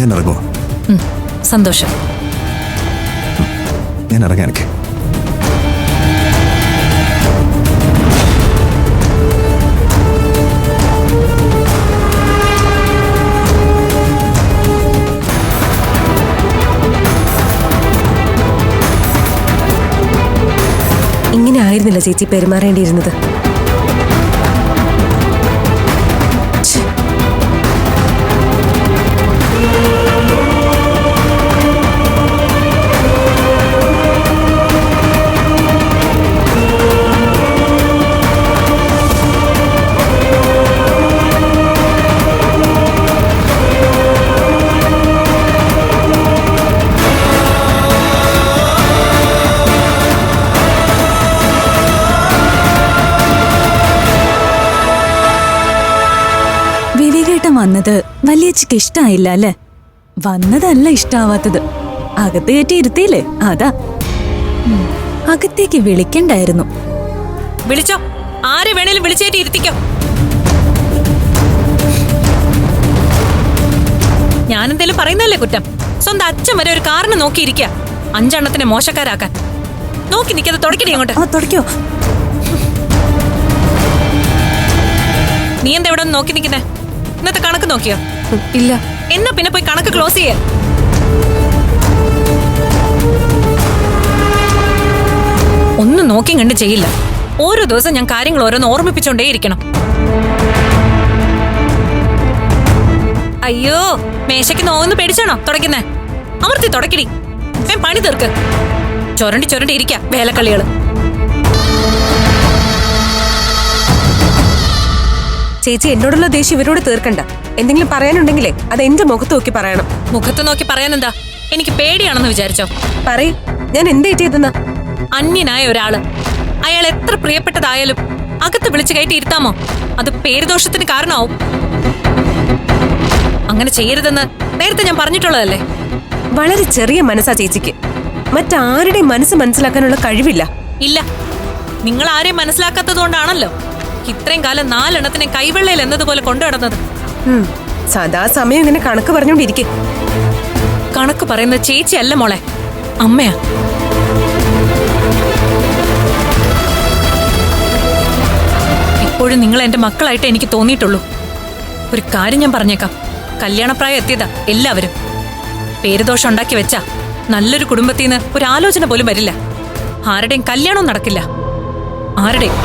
ഞാൻ ഇറങ്ങുക സന്തോഷം. ഞാൻ ഇറങ്ങാൻ എനിക്ക്. ഇങ്ങനെ ആയിരുന്നില്ല ചേച്ചി പെരുമാറേണ്ടിയിരുന്നത്. വിവേകേട്ടൻ വന്നത് വലിയച്ഛക്ക് ഇഷ്ടായില്ല അല്ലേ? വന്നതല്ല ഇഷ്ടാവാത്തത്. അകത്ത് കയറ്റി ഇരുത്തിയില്ലേ? അതാ. അകത്തേക്ക് വിളിക്കണ്ടായിരുന്നു. വിളിച്ചോ. ആരെ വേണേലും വിളിച്ചേറ്റി ഇരുത്തിക്കോ. ഞാനെന്തേലും പറയുന്നല്ലേ കുറ്റം? സ്വന്തം അച്ഛൻ വരെ ഒരു കാറിന് നോക്കിയിരിക്കുക അഞ്ചെണ്ണത്തിനെ മോശക്കാരാക്കാൻ. നോക്കി നിൽക്കത് തുടക്കണേ അങ്ങോട്ട്. തുടക്കോ. നീ എന്താ ഇവിടെ നോക്കി നിൽക്കുന്നേ ഇന്നത്തെ കണക്ക് നോക്കിയോ? ഇല്ല. എന്നാ പിന്നെ പോയി കണക്ക് ക്ലോസ് ചെയ്യേ. ഒന്നും നോക്കി കണ്ട് ചെയ്യില്ല. ഓരോ ദിവസം ഞാൻ കാര്യങ്ങൾ ഓരോന്ന് ഓർമ്മിപ്പിച്ചോണ്ടേയിരിക്കണം അയ്യോ മേശയ്ക്ക് നോന്ന് പേടിച്ചാണോ തുടയ്ക്കുന്നേ? അമർത്തി തുടക്കിടി ഞാൻ പണി തീർക്ക്. ചൊരണ്ടി ചൊരണ്ടി ഇരിക്ക വേലക്കളികൾ ചേച്ചി എന്നോടുള്ള ദേഷ്യം ഇവരോട് തീർക്കണ്ട. എന്തെങ്കിലും പറയാനുണ്ടെങ്കിലേ അത് എന്റെ മുഖത്ത് നോക്കി പറയണം. മുഖത്ത് നോക്കി പറയാനെന്താ? എനിക്ക് പേടിയാണെന്ന് വിചാരിച്ചോ? പറയും. ഞാൻ എന്തേ ചെയ്തെന്നാ അന്യനായ ഒരാൾ. അയാൾ എത്ര പ്രിയപ്പെട്ടതായാലും അകത്ത് വിളിച്ചു കയറ്റി ഇരുത്താമോ? അത് പേരുദോഷത്തിന് കാരണമാവും. അങ്ങനെ ചെയ്യരുതെന്ന് നേരത്തെ ഞാൻ പറഞ്ഞിട്ടുള്ളതല്ലേ? വളരെ ചെറിയ മനസ്സാ ചേച്ചിക്ക്. മറ്റാരുടെയും മനസ്സ് മനസ്സിലാക്കാനുള്ള കഴിവില്ല. ഇല്ല. നിങ്ങൾ ആരെയും മനസ്സിലാക്കാത്തത് കൊണ്ടാണല്ലോ. ഇത്രയും കാലം നാലെണ്ണത്തിനെ കൈവെള്ളയിൽ എന്നതുപോലെ കൊണ്ടുനടന്നത് നടന്നത്. സദാ സമയം ഇങ്ങനെ കണക്ക് പറഞ്ഞോണ്ടിരിക്കെ കണക്ക് പറയുന്ന ചേച്ചി അല്ല മോളെ അമ്മയാ. ഇപ്പോഴും നിങ്ങൾ എന്റെ മക്കളായിട്ട് എനിക്ക് തോന്നിയിട്ടുള്ളൂ. ഒരു കാര്യം ഞാൻ പറഞ്ഞേക്കാം. കല്യാണപ്രായം എത്തിയതാ എല്ലാവരും. പേരുദോഷം ഉണ്ടാക്കി വെച്ചാ നല്ലൊരു കുടുംബത്തിൽ നിന്ന് ഒരു ആലോചന പോലും വരില്ല. ആരുടെയും കല്യാണവും നടക്കില്ല. ആരുടെയും